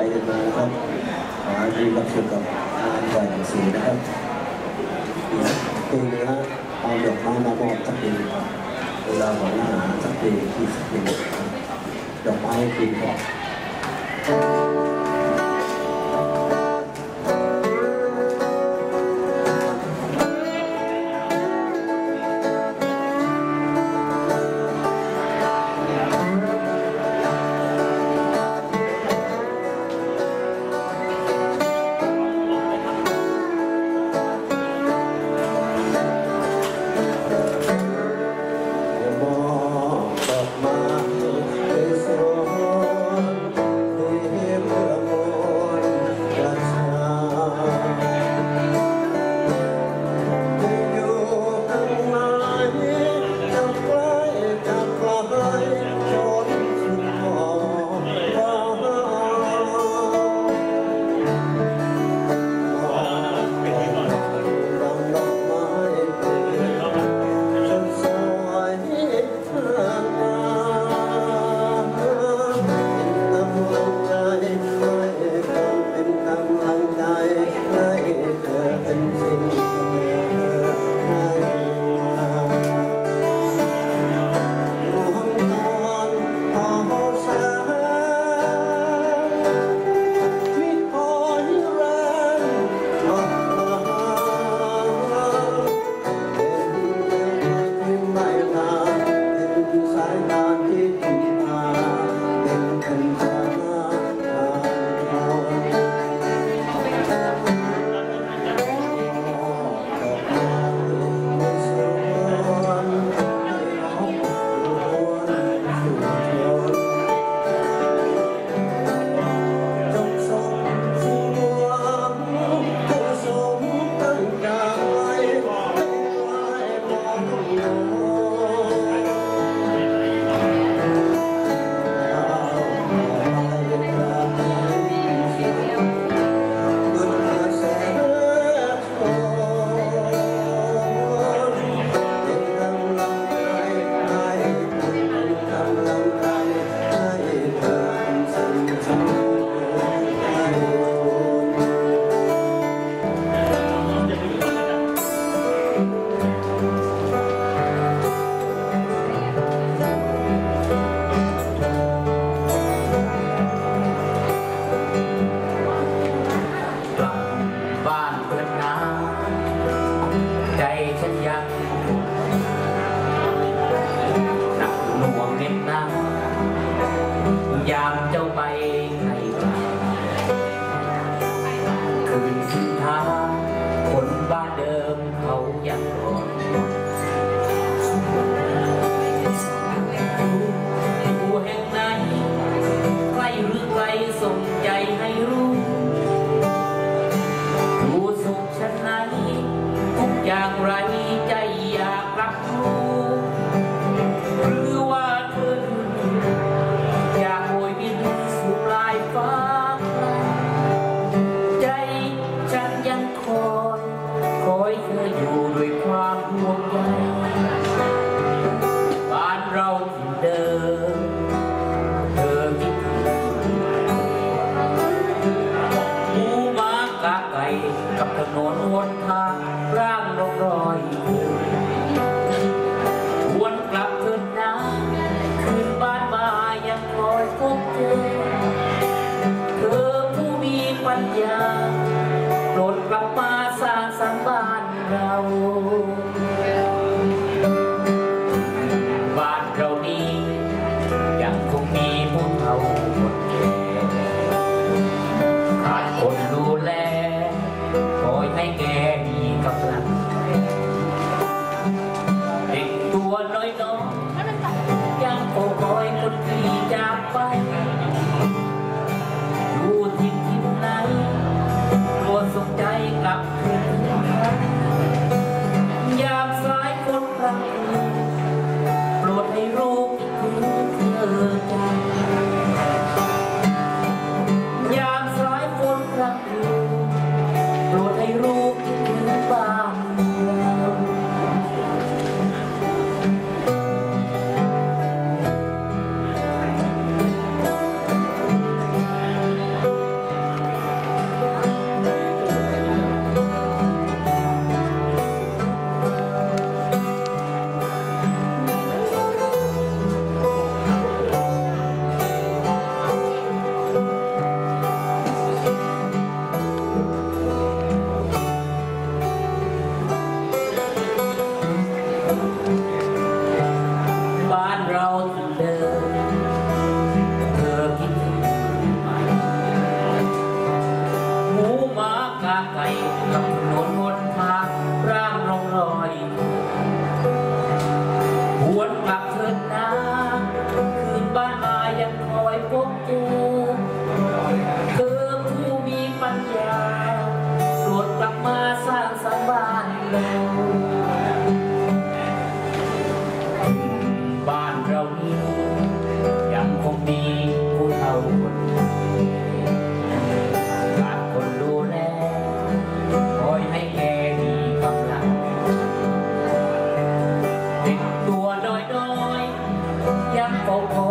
ไปกันมาครับขอให้มีความสุขกับงานปล่อยหนัสืนะครับปีนี้ะเอาดอกไม้มามอบสักปีคเวลาบองหน้าสักปีที่สักปีดอกไม้ปีก่อน 天涯 กับถนนหนทางร่างลงรอย Oh.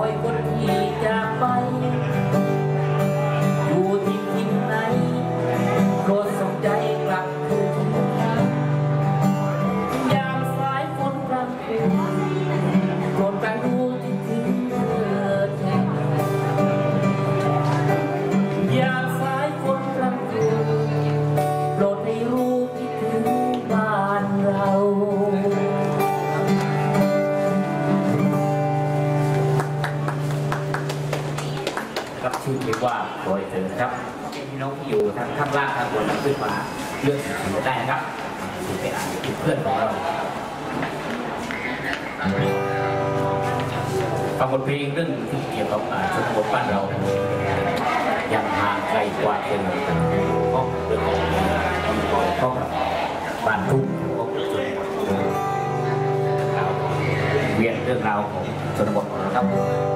ชื่อคิปว่าโดยเธอครับพี่น้องที่อยู่ทั้งข้างล่างทางบนขึ้นมาเลือกถือได้ครับถือไป็นเพื่อนของเราฟังบทเพลงเรื่องที่เกี่ยวกับชนบทบ้านเราอย่างห่างไกลกว่าเดิมห้องเรื่องของห้องขอบ้านทุ่งเวียนเรื่องราวของชนบทของเราครับ